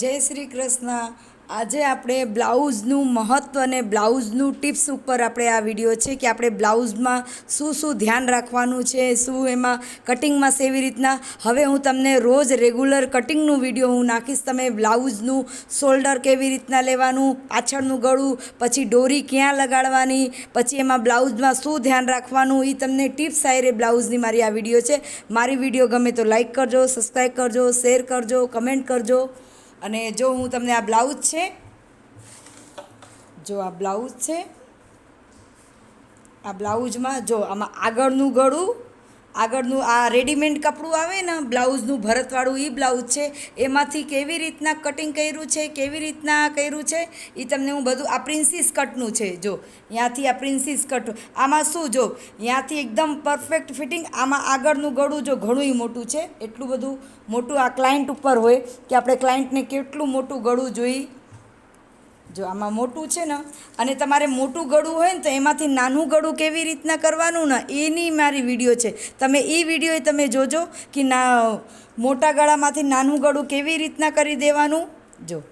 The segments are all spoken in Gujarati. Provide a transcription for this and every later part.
જય શ્રી કૃષ્ણ. આજે આપણે બ્લાઉઝનું મહત્ત્વ અને બ્લાઉઝનું ટિપ્સ ઉપર આપણે આ વીડિયો છે કે આપણે બ્લાઉઝમાં શું શું ધ્યાન રાખવાનું છે, શું એમાં કટિંગમાં સેવી રીતના. હવે હું તમને રોજ રેગ્યુલર કટિંગનું વીડિયો હું નાખીશ. તમે બ્લાઉઝનું શોલ્ડર કેવી રીતના લેવાનું, પાછળનું ગળું, પછી ડોરી ક્યાં લગાડવાની, પછી એમાં બ્લાઉઝમાં શું ધ્યાન રાખવાનું એ તમને ટિપ્સ આયરે બ્લાઉઝની મારી આ વીડિયો છે. મારી વીડિયો ગમે તો લાઇક કરજો, સબસ્ક્રાઈબ કરજો, શેર કરજો, કમેન્ટ કરજો. અને જો હું તમને આ બ્લાઉઝ છે, જો આ બ્લાઉઝ છે, આ બ્લાઉઝમાં જો આમાં આગળનું ગળું આગળનું આ રેડીમેડ કપડું આવે ને, બ્લાઉઝનું ભરતવાળું એ બ્લાઉઝ છે, એમાંથી કેવી રીતના કટિંગ કર્યું છે, કેવી રીતના કર્યું છે એ તમને હું બધું, આ પ્રિન્સીસ કટનું છે, જો ત્યાંથી આ પ્રિન્સીસ કટ આમાં શું, જો ત્યાંથી એકદમ પરફેક્ટ ફિટિંગ આમાં આગળનું ગળું જો ઘણું મોટું છે, એટલું બધું મોટું આ ક્લાયન્ટ ઉપર હોય કે આપણે ક્લાયન્ટને કેટલું મોટું ગળું જોઈ જો આમાં મોટું છે ને, અને તમારે મોટું ગળું હોય ને, તો એમાંથી નાનું ગળું કેવી રીતના કરવાનું ને, એની મારી વીડિયો છે. તમે એ વીડિયો તમે જોજો કે ના, મોટા ગળામાંથી નાનું ગળું કેવી રીતના કરી દેવાનું. જો.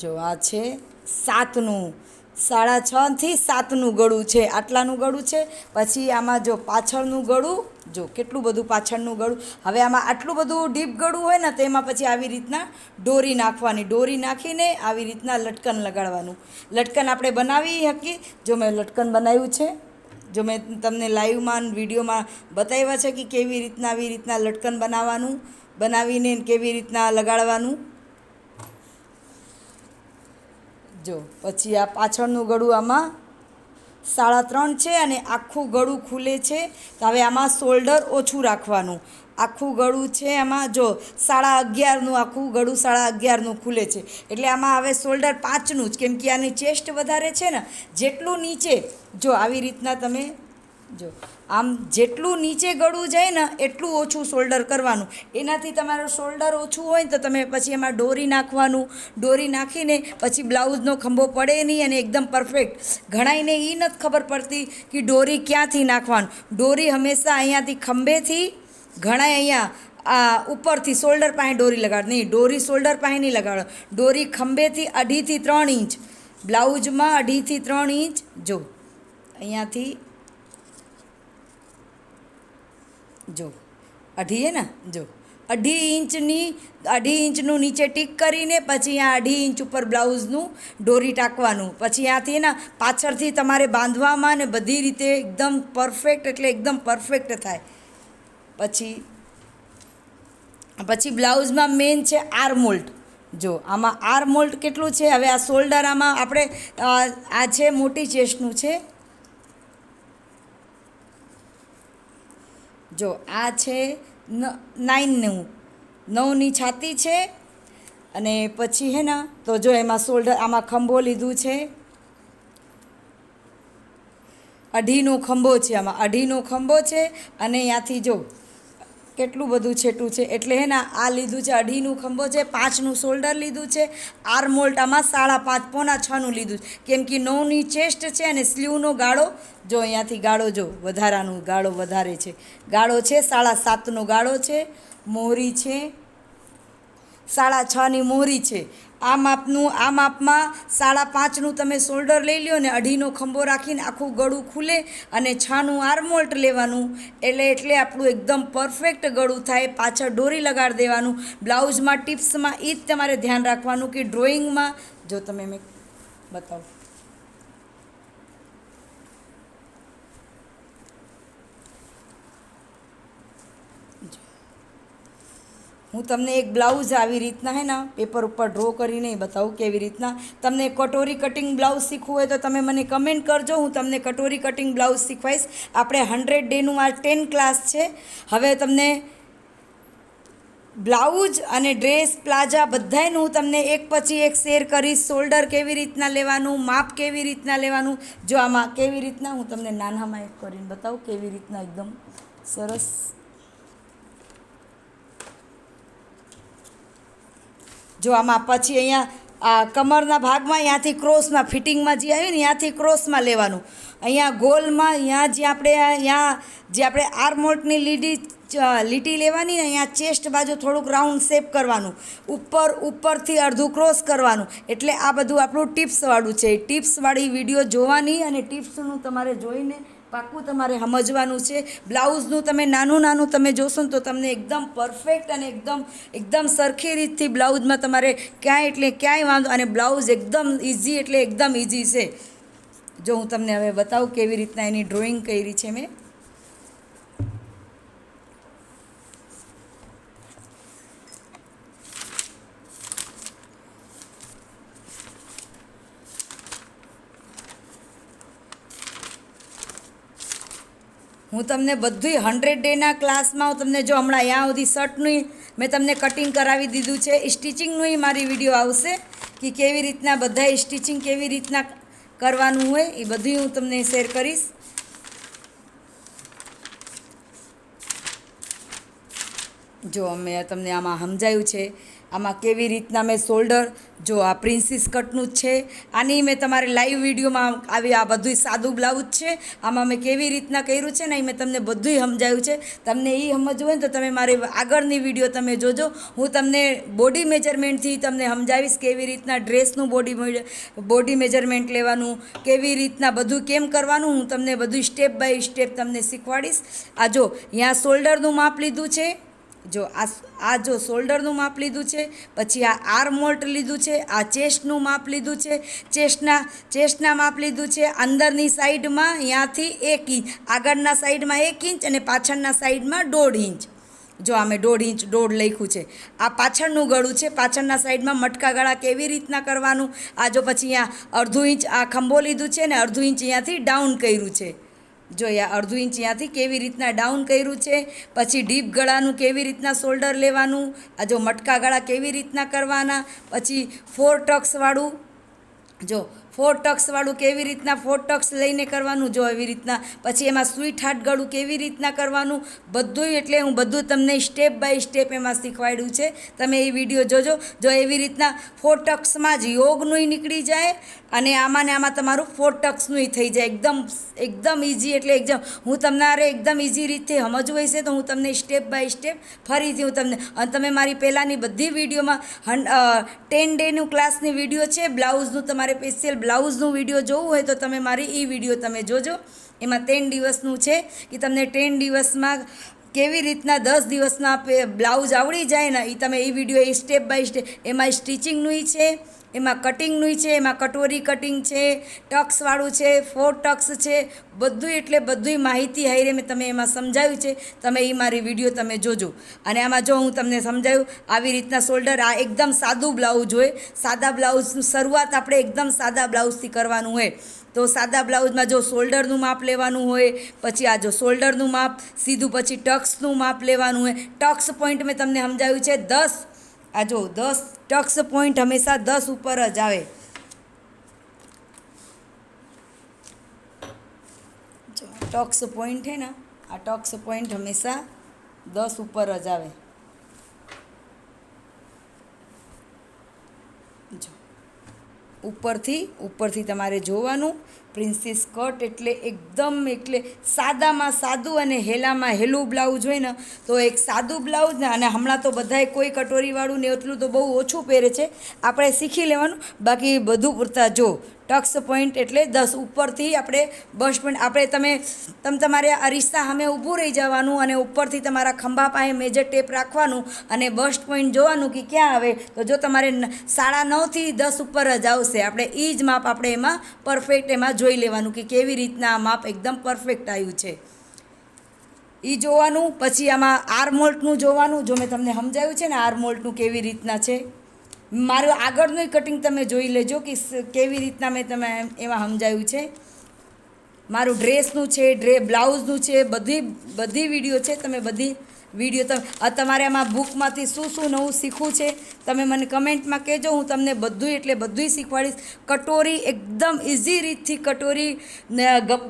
જો આ છે સાતનું. સાડા છથી સાતનું ગળું છે. આટલાનું ગળું છે. પછી આમાં જો પાછળનું ગળું, જો કેટલું બધું પાછળનું ગળું. હવે આમાં આટલું બધું ડીપ ગળું હોય ને તેમાં પછી આવી રીતના ડોરી નાખવાની. ડોરી નાખીને આવી રીતના લટકન લગાડવાનું. લટકન આપણે બનાવી શકીએ. જો મેં લટકન બનાવ્યું છે, જો મેં તમને લાઈવમાં વિડીયોમાં બતાવ્યા છે કે કેવી રીતના આવી રીતના લટકન બનાવવાનું, બનાવીને કેવી રીતના લગાડવાનું. જો, પછી આ પાછળનું ગળું આમાં સાડા ત્રણ છે અને આખું ગળું ખુલે છે. તો હવે આમાં શોલ્ડર ઓછું રાખવાનું. આખું ગળું છે આમાં, જો, સાડા અગિયારનું, આખું ગળું સાડા અગિયારનું ખુલે છે. એટલે આમાં હવે શોલ્ડર પાંચનું જ, કેમ કે આની ચેસ્ટ વધારે છે ને, જેટલું નીચે, જો, આવી રીતના તમે જો, આમ જેટલું નીચે ગળું જાય ને, એટલું ઓછું શોલ્ડર કરવાનું. એનાથી તમારું શોલ્ડર ઓછું હોય ને, તો તમે પછી એમાં ડોરી નાખવાનું. દોરી નાખીને પછી બ્લાઉઝનો ખંભો પડે નહીં અને એકદમ પરફેક્ટ ઘણાઈને એ નથી ખબર પડતી કે ડોરી ક્યાંથી નાખવાનું. ડોરી હંમેશા અહીંયાથી ખંભેથી ઘણા અહીંયા આ ઉપરથી શોલ્ડર પાસે ડોરી લગાડ. નહીં, દોરી શોલ્ડર પાસે નહીં લગાડો. ડોરી ખંભેથી અઢીથી ત્રણ ઇંચ. બ્લાઉઝમાં અઢીથી ત્રણ ઇંચ. જો, અહીંયાથી જો, અઢી હે ને? જો, અઢી ઇંચની, અઢી ઇંચનું નીચે ટીક કરીને પછી આ અઢી ઇંચ ઉપર બ્લાઉઝનું ડોરી ટાંકવાનું. પછી ત્યાંથી ને, પાછળથી તમારે બાંધવામાં ને બધી રીતે એકદમ પરફેક્ટ, એટલે એકદમ પરફેક્ટ થાય. પછી પછી બ્લાઉઝમાં મેઇન છે આર્મોલ્ટ જો, આમાં આર મોલ્ટ કેટલું છે? હવે આ શોલ્ડર આમાં આપણે આ છે મોટી ચેસ્ટનું છે. જો આ છે નાઇનનું. નવની છાતી છે અને પછી હે ને, તો જો એમાં શોલ્ડર આમાં ખંભો લીધું છે. અઢીનો ખંભો છે આમાં, અઢીનો ખંભો છે અને ત્યાંથી જો કેટલું બધું છેટું છે? એટલે હે ને આ લીધું છે અઢીનું ખંભો છે, પાંચનું શોલ્ડર લીધું છે, આર મોલ્ટ સાડા પાંચ પોણા છનું લીધું છે. કેમ કે નવની ચેસ્ટ છે અને સ્લીવનો ગાળો, જો અહીંયાથી ગાળો જો, વધારાનું ગાળો વધારે છે. ગાળો છે, સાડા સાતનો ગાળો છે, મોહરી છે, સાડા છની મોહરી છે. આ માપનું, આ માપમાં સાડા પાંચનું તમે શોલ્ડર લઈ લ્યો ને અઢીનો ખંભો રાખીને આખું ગળું ખુલે અને છાનું આર્મોલ્ટ લેવાનું. એટલે એટલે આપણું એકદમ પરફેક્ટ ગળું થાય, પાછળ દોરી લગાડી દેવાનું. બ્લાઉઝમાં, ટિપ્સમાં એ જ તમારે ધ્યાન રાખવાનું કે ડ્રોઈંગમાં જો તમે મેં બતાવો. હું તમને એક બ્લાઉઝ આવી રીતના હે ને, પેપર ઉપર ડ્રો કરીને બતાવું કેવી રીતના. તમને કટોરી કટિંગ બ્લાઉઝ શીખવું હોય તો તમે મને કમેન્ટ કરજો, હું તમને કટોરી કટિંગ બ્લાઉઝ શીખવાઈશ. આપણે હંડ્રેડ ડેનું આ ટેન ક્લાસ છે. હવે તમને બ્લાઉઝ અને ડ્રેસ પ્લાઝા બધાયનું હું તમને એક પછી એક શેર કરીશ. શોલ્ડર કેવી રીતના લેવાનું, માપ કેવી રીતના લેવાનું, જો આમાં કેવી રીતના, હું તમને નાનામાં એક કરીને બતાવું, કેવી રીતના એકદમ સરસ જો આમાં પછી અહીંયા આ કમરના ભાગમાં ત્યાંથી ક્રોસમાં, ફિટિંગમાં જે આવ્યું ને ત્યાંથી ક્રોસમાં લેવાનું. અહીંયા ગોલમાં, અહીંયા જે આપણે અહીંયા જે આપણે આર્મોટની લીટી લીટી લેવાની ને, અહીંયા ચેસ્ટ બાજુ થોડુંક રાઉન્ડ શેપ કરવાનું. ઉપર, ઉપરથી અડધું ક્રોસ કરવાનું. એટલે આ બધું આપણું ટિપ્સવાળું છે. ટિપ્સવાળી વીડિયો જોવાની અને ટિપ્સનું તમારે જોઈને પાક્કું તમારે સમજવાનું છે. બ્લાઉઝનું તમે નાનું નાનું તમે જોશો ને તો તમને એકદમ પરફેક્ટ અને એકદમ એકદમ સરખી રીતથી બ્લાઉઝમાં તમારે ક્યાંય એટલે ક્યાંય વાંધો, અને બ્લાઉઝ એકદમ ઇઝી એટલે એકદમ ઇઝી છે. જો હું તમને હવે બતાવું કેવી રીતના એની ડ્રોઈંગ કરી છે મેં. હું તમને બધુંય હંડ્રેડ ડેના ક્લાસમાં હું તમને જો હમણાં અહીંયા સુધી શર્ટનું મેં તમને કટિંગ કરાવી દીધું છે સ્ટિચિંગનું મારી વીડિયો આવશે કે કેવી રીતના બધા સ્ટિચિંગ કેવી રીતના કરવાનું હોય, એ બધું હું તમને શેર કરીશ. જો અમે તમને આમાં સમજાયું છે આમાં કેવી રીતના મેં શોલ્ડર જો આ પ્રિન્સિસ કટનું જ છે. આની મેં તમારે લાઈવ વિડીયોમાં આવી આ બધું સાદું બ્લાઉઝ છે. આમાં મેં કેવી રીતના કર્યું છે ને એ મેં તમને બધુંય સમજાવ્યું છે. તમને એ સમજવું હોય ને તો તમે મારી આગળની વીડિયો તમે જોજો. હું તમને બોડી મેજરમેન્ટથી તમને સમજાવીશ કેવી રીતના ડ્રેસનું બોડી બોડી મેજરમેન્ટ લેવાનું, કેવી રીતના બધું કેમ કરવાનું. હું તમને બધું સ્ટેપ બાય સ્ટેપ તમને શીખવાડીશ. આ જો, અહીંયા શોલ્ડરનું માપ લીધું છે. જો આ આ જો શોલ્ડરનું માપ લીધું છે, પછી આ આર્મ મોલ્ટ લીધું છે, આ ચેસ્ટનું માપ લીધું છે, ચેસ્ટના ચેસ્ટના માપ લીધું છે, અંદરની સાઈડમાં અહીંયાથી એક ઇંચ, આગળના સાઈડમાં એક ઇંચ અને પાછળના સાઈડમાં દોઢ ઇંચ. જો અમે દોઢ ઇંચ, દોઢ લખ્યું છે. આ પાછળનું ગળું છે, પાછળના સાઈડમાં મટકા ગળા કેવી રીતના કરવાનું? આ જો પછી અહીંયા અડધું ઇંચ આ ખંભો લીધું છે ને અડધું ઇંચ અહીંયાથી ડાઉન કર્યું છે. જો આ અડધું ઇંચ ત્યાંથી કેવી રીતના ડાઉન કર્યું છે, પછી ડીપ ગળાનું કેવી રીતના શોલ્ડર લેવાનું, આ જો મટકા ગળા કેવી રીતના કરવાના, પછી ફોર ટક્સવાળું જો ફોર ટક્સવાળું કેવી રીતના ફોર ટક્સ લઈને કરવાનું, જો એવી રીતના, પછી એમાં સ્વીટ હાર્ટ ગળું કેવી રીતના કરવાનું બધું એટલે હું બધું તમને સ્ટેપ બાય સ્ટેપ એમાં શીખવાડ્યું છે. તમે એ વીડિયો જોજો. જો એવી રીતના ફોર ટક્સમાં જ યોગનુંય નીકળી જાય અને આમાં ને આમાં તમારું ફોર ટક્સનું થઈ જાય. એકદમ એકદમ ઇઝી એટલે એકદમ, હું તમારે એકદમ ઇઝી રીતે સમજવું હશે તો હું તમને સ્ટેપ બાય સ્ટેપ ફરીથી હું તમને, અને તમે મારી પહેલાંની બધી વિડીયોમાં હન ટેન ડેનું ક્લાસની વીડિયો છે. બ્લાઉઝનું તમારે સ્પેશિયલ બ્લાઉઝનું વીડિયો જોવું હોય તો તમે મારી એ વીડિયો તમે જોજો. એમાં ત્રણ દિવસનું છે કે તમને ત્રણ દિવસમાં કેવી રીતના દસ દિવસના બ્લાઉઝ આવડી જાય ને એ તમે એ વીડિયો એ સ્ટેપ બાય સ્ટેપ એમાં સ્ટિચિંગનું છે. એમાં કટિંગનું છે, એમાં કટોરી કટિંગ છે ટક્સવાળું છે ફોર ટક્સ છે બધું એટલે બધુંય માહિતી હાઈરે મેં તમે એમાં સમજાવ્યું છે. તમે એ મારી વીડિયો તમે જોજો. અને આમાં જો હું તમને સમજાવ્યું આવી રીતના શોલ્ડર આ એકદમ સાદું બ્લાઉઝ હોય. સાદા બ્લાઉઝની શરૂઆત આપણે એકદમ સાદા બ્લાઉઝથી કરવાનું હોય. તો સાદા બ્લાઉઝમાં જો શોલ્ડરનું માપ લેવાનું હોય, પછી આ જો શોલ્ડરનું માપ, સીધું પછી ટક્સનું માપ લેવાનું હોય. ટક્સ પોઈન્ટ મેં તમને સમજાવ્યું છે, દસ આ જો દસ ટક્સ પોઈન્ટ હંમેશા દસ ઉપર જ આવે. જો ટક્સ પોઈન્ટ છે ને, આ ટક્સ પોઈન્ટ હંમેશા દસ ઉપર જ આવે. જો ઉપરથી ઉપરથી તમારે જોવાનું પ્રિન્સીસ કટ એટલે એકદમ એટલે સાદામાં સાદું અને હેલામાં હેલું બ્લાઉઝ હોય ને, તો એક સાદું બ્લાઉઝ ને અને હમણાં તો બધાય કોઈ કટોરીવાળું ને એટલું તો બહુ ઓછું પહેરે છે. આપણે શીખી લેવાનું. બાકી બધું પૂરતા જો, ટક્સ પોઈન્ટ એટલે દસ ઉપરથી આપણે બસ પોઈન્ટ આપણે તમે તમે તમારે અરીસા સામે ઊભું રહી જવાનું અને ઉપરથી તમારા ખંભા પાસે મેજર ટેપ રાખવાનું અને બસ્ટ પોઈન્ટ જોવાનું કે ક્યાં આવે, તો જો તમારે સાડા નવથી દસ ઉપર જ આવશે. આપણે એ જ માપ આપણે એમાં પરફેક્ટ એમાં જોઈ લેવાનું કે કેવી રીતના આ માપ એકદમ પરફેક્ટ આવ્યું છે. એ જોવાનું, પછી આમાં આર્મોલ્ટનું જોવાનું, જો મેં તમને સમજાવ્યું છે ને આર્મોલ્ટનું કેવી રીતના છે. મારું આગળનું કટિંગ તમે જોઈ લેજો કે કેવી રીતના મેં તમે એમાં સમજાવ્યું છે. મારું ડ્રેસનું છે ડ્રે બ્લાઉઝનું છે, બધી બધી વીડિયો છે, તમે બધી વીડિયો તમે તમારે આમાં બુકમાંથી શું શું નવું શીખવું છે, તમે મને કમેન્ટમાં કહેજો, હું તમને બધું એટલે બધુંય શીખવાડીશ. કટોરી એકદમ ઇઝી રીતથી કટોરી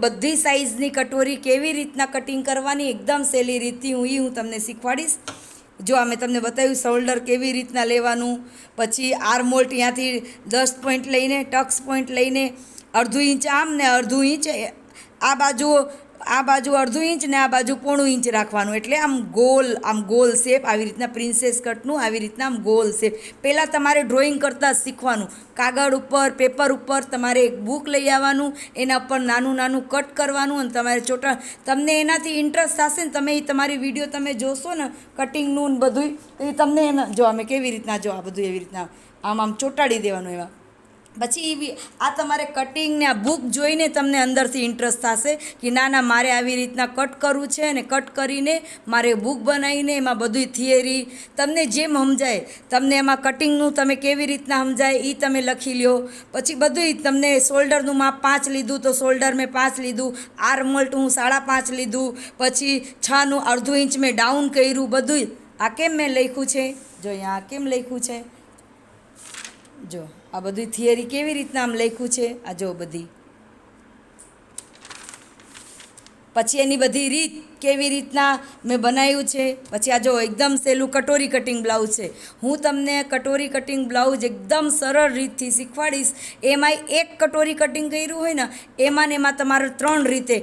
બધી સાઇઝની કટોરી કેવી રીતના કટિંગ કરવાની, એકદમ સહેલી રીતથી હું એ હું તમને શીખવાડીશ. જો અમે તમને બતાવ્યું શોલ્ડર કેવી રીતના લેવાનું, પછી આર્મોલ ત્યાંથી દસ પોઈન્ટ લઈને ટક્સ પોઈન્ટ લઈને, અડધું ઇંચ આમ ને અડધું ઇંચ આ બાજુ આ બાજુ અડધું ઇંચ ને આ બાજુ પોણું ઇંચ રાખવાનું. એટલે આમ ગોલ આમ ગોલ શેપ, આવી રીતના પ્રિન્સેસ કટનું, આવી રીતના આમ ગોલ શેપ. પહેલાં તમારે ડ્રોઈંગ કરતાં શીખવાનું. કાગળ ઉપર, પેપર ઉપર તમારે એક બુક લઈ આવવાનું, એના ઉપર નાનું નાનું કટ કરવાનું અને તમારે ચોટા તમને એનાથી ઇન્ટરેસ્ટ થશે ને તમે એ તમારી વીડિયો તમે જોશો ને કટિંગનું બધું એ તમને એના જો અમે કેવી રીતના જો આ બધું એવી રીતના આમ આમ ચોંટાડી દેવાનું એમાં પછી આ તમારે કટિંગને આ બુક જોઈને તમને અંદરથી ઇન્ટરેસ્ટ થશે કે ના ના, મારે આવી રીતના કટ કરવું છે અને કટ કરીને મારે બુક બનાવીને એમાં બધું થિયરી તમને જેમ સમજાય, તમને એમાં કટિંગનું તમે કેવી રીતના સમજાય એ તમે લખી લ્યો. પછી બધું તમને શોલ્ડરનું માપ પાંચ લીધું તો શોલ્ડર મેં પાંચ લીધું આર્મોલ્ટ હું સાડા પાંચ લીધું, પછી છનું અડધું ઇંચ મેં ડાઉન કર્યું બધું આ કેમ મેં લખ્યું છે? જો અહીંયા આ કેમ લખ્યું છે? જો. આ બધી થિયરી કેવી રીતના આમ લખ્યું છે? આ જો બધી. પછી એની બધી રીત કેવી રીતના મેં બનાવ્યું છે? પછી આ જો એકદમ સહેલું કટોરી કટિંગ બ્લાઉઝ છે. હું તમને કટોરી કટિંગ બ્લાઉઝ એકદમ સરળ રીતથી શીખવાડીશ. એમાંય એક કટોરી કટિંગ કર્યું હોય ને એમાં ને એમાં તમારે ત્રણ રીતે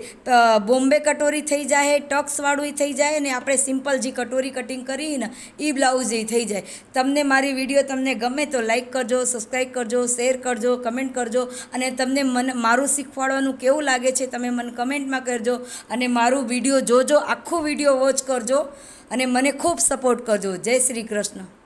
બોમ્બે કટોરી થઈ જાય ટક્સવાળું થઈ જાય ને આપણે સિમ્પલ જે કટોરી કટિંગ કરીને એ બ્લાઉઝ એ થઈ જાય. તમને મારી વીડિયો તમને ગમે તો લાઈક કરજો સબસ્ક્રાઈબ કરજો શેર કરજો કમેન્ટ કરજો અને તમને મને, મારું શીખવાડવાનું કેવું લાગે છે તમે મને કમેન્ટમાં કરજો અને મારું વીડિયો જોજો આખું વીડિયો વોચ કરજો અને મને ખૂબ સપોર્ટ કરજો. જય શ્રી કૃષ્ણ.